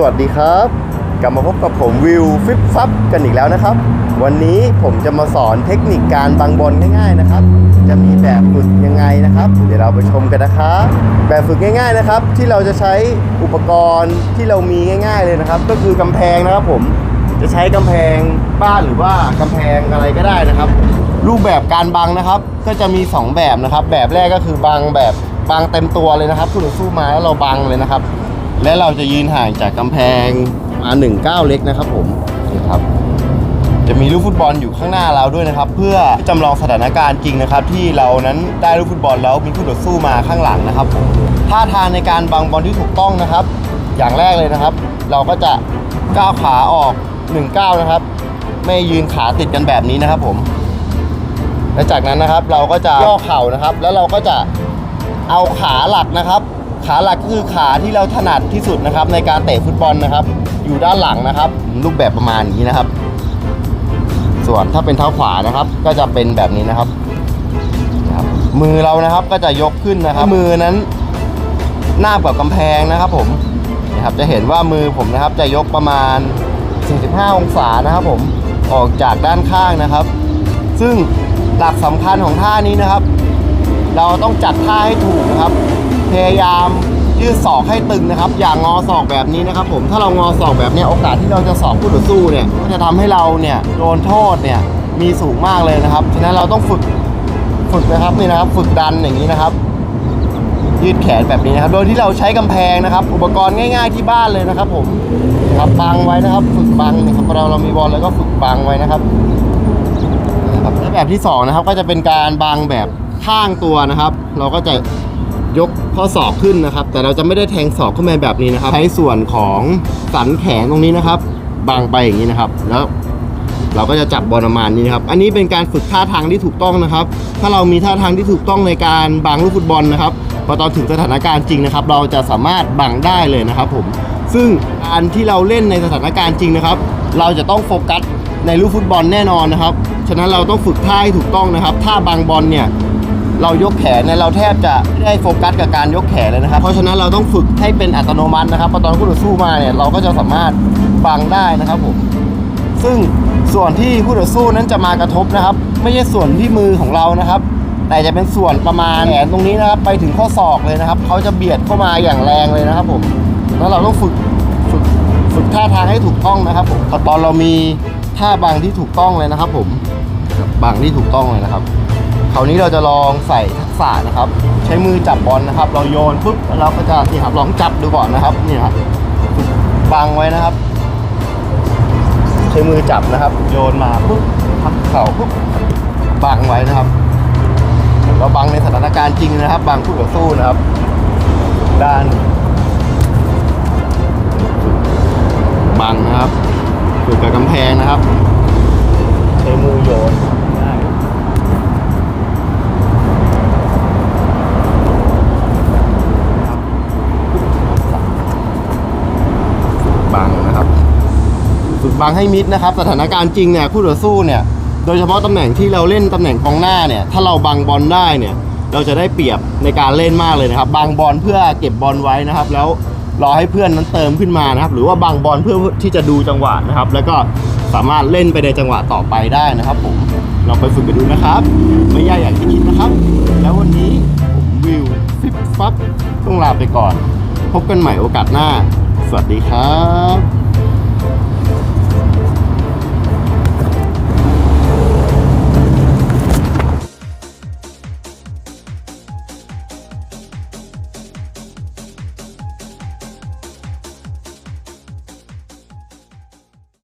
สวัสดีครับ กลับมาพบกับผมวิวฟิปฟับกันอีกแล้วนะครับ วันนี้ผมจะมาสอนเทคนิคการบังบอลง่ายๆนะครับ จะมีแบบฝึกยังไงนะครับ เดี๋ยวเราไปชมกันนะครับแบบฝึกง่าย ๆนะครับ ที่เราจะใช้อุปกรณ์ที่เรามีง่าย ๆเลยนะครับ ก็คือกำแพงนะครับผมจะใช้กำแพงบ้านหรือว่ากำแพงอะไรก็ได้นะครับ รูปแบบการบังนะครับ ก็จะมี 2 แบบนะครับ แบบแรกก็คือบังแบบบังเต็มตัวเลยนะครับคู่ต่อสู้มาแล้วเราบังเลยนะครับ และเราจะยืนห่างจากกำแพงมาหนึ่งก้าเล็กนะครับผมนี่ครับ จะมีลูกฟุตบอลอยู่ข้างหน้าเราด้วยนะครับ เพื่อจำลองสถานการณ์จริงนะครับ ที่เรานั้นได้ลูกฟุตบอลแล้วมีคู่ต่อสู้มาข้างหลังนะครับผมท่าทางในการบังบอลที่ถูกต้องนะครับ อย่างแรกเลยนะครับ เราก็จะก้าวขาออก1ก้านะครับ ไม่ยืนขาติดกันแบบนี้นะครับผมและจากนั้นนะครับเราก็จะย่อเข่านะครับ แล้วเราก็จะเอาขาหลักนะครับ ขาหลักก็คือขาที่เราถนัดที่สุดนะครับ ในการเตะฟุตบอลนะครับ อยู่ด้านหลังนะครับ รูปแบบประมาณนี้นะครับ ส่วนถ้าเป็นเท้าขวานะครับ ก็จะเป็นแบบนี้นะครับ มือเรานะครับก็จะยกขึ้นนะครับ มือนั้นหน้าบกับกำแพงนะครับ ผมนะครับจะเห็นว่ามือผมนะครับ จะยกประมาณ 45 องศานะครับ ผมออกจากด้านข้างนะครับ ซึ่งหลักสำคัญของท่านี้นะครับ เราต้องจัดท่าให้ถูกนะครับ พยายามยืดศอกให้ตึงนะครับ อย่างงอศอกแบบนี้นะครับ ผมถ้าเรางอศอกแบบนี้โอกาสที่เราจะสอกคู่ต่อสู้เนี่ยก็จะทำให้เราเนี่ยโดนโทษเนี่ยมีสูงมากเลยนะครับฉะนั้นเราต้องฝึกฝึกนะครับนี่นะครับ ฝึกดันอย่างนี้นะครับ ยืดแขนแบบนี้นะครับ โดยที่เราใช้กำแพงนะครับ อุปกรณ์ง่าย ๆที่บ้านเลยนะครับ ผมครับบังไว้นะครับ ฝึกบังนะครับเราเรามีบอลแล้วก็ฝึกบังไว้นะครับและแบบที่สองนะครับก็จะเป็นการบางแบบข้างตัวนะครับ เราก็จะ ยกข้อศอกขึ้นนะครับ แต่เราจะไม่ได้แทงศอกเข้ามาแบบนี้นะครับ ใช้ส่วนของสันแขนตรงนี้นะครับบางไปอย่างนี้นะครับ แล้ว เราก็จะจับบอลประมาณนี้นะครับ อันนี้เป็นการฝึกท่าทางที่ถูกต้องนะครับ ถ้าเรามีท่าทางที่ถูกต้องในการบังลูกฟุตบอลนะครับพอตอนถึงสถานการณ์จริงนะครับ เราจะสามารถบังได้เลยนะครับผมซึ่งการที่เราเล่นในสถานการณ์จริงนะครับ เราจะต้องโฟกัสในลูกฟุตบอลแน่นอนนะครับ ฉะนั้นเราต้องฝึกท่าให้ถูกต้องนะครับ ท่าบางบอลเนี่ย เรายกแขนเนี่ยเราแทบจะไม่ได้โฟกัสกับการยกแขนเลยนะครับ เพราะฉะนั้นเราต้องฝึกให้เป็นอัตโนมัตินะครับพอตอนคู่ต่อสู้มาเนี่ยเราก็จะสามารถบังได้นะครับผมซึ่งส่วนที่คู่ต่อสู้นั้นจะมากระทบนะครับ ไม่ใช่ส่วนที่มือของเรานะครับ แต่จะเป็นส่วนประมาณแขนตรงนี้นะครับ ไปถึงข้อศอกเลยนะครับเขาจะเบียดเข้ามาอย่างแรงเลยนะครับผมแล้วเราต้องฝึกฝึกฝึกท่าทางให้ถูกต้องนะครับผมตอนเรามีท่าบังที่ถูกต้องเลยนะครับ ผมบังที่ถูกต้องเลยนะครับ ราวนี้เราจะลองใส่ทักษะนะครับ ใช้มือจับบอลนะครับ เราโยนปุ๊บแล้วเราก็จะนี่ครับลองจับดูก่อนนะครับนี่ครับบังไว้นะครับ ใช้มือจับนะครับ โยนมาปุ๊บทับเข่าปุ๊บบังไว้นะครับ เราบังในสถานการณ์จริงนะครับ บังคู่ต่อสู้นะครับ ด้านบังนะครับฝึกกับกำแพงนะครับ ใช้มือโยน บังให้มิดนะครับ สถานการณ์จริงเนี่ยคู่ต่อสู้เนี่ย โดยเฉพาะตำแหน่งที่เราเล่นตำแหน่งกองหน้าเนี่ย ถ้าเราบังบอลได้เนี่ย เราจะได้เปรียบในการเล่นมากเลยนะครับบังบอลเพื่อเก็บบอลไว้นะครับ แล้วรอให้เพื่อนนั้นเติมขึ้นมานะครับ หรือว่าบังบอลเพื่อที่จะดูจังหวะนะครับ แล้วก็สามารถเล่นไปในจังหวะต่อไปได้นะครับ ผมเราไปฝึกกันดูนะครับ ไม่ยากอย่างที่คิดนะครับ แล้ววันนี้ผมวิวฟิปฟับต้องลาไปก่อน พบกันใหม่โอกาสหน้า สวัสดีครับ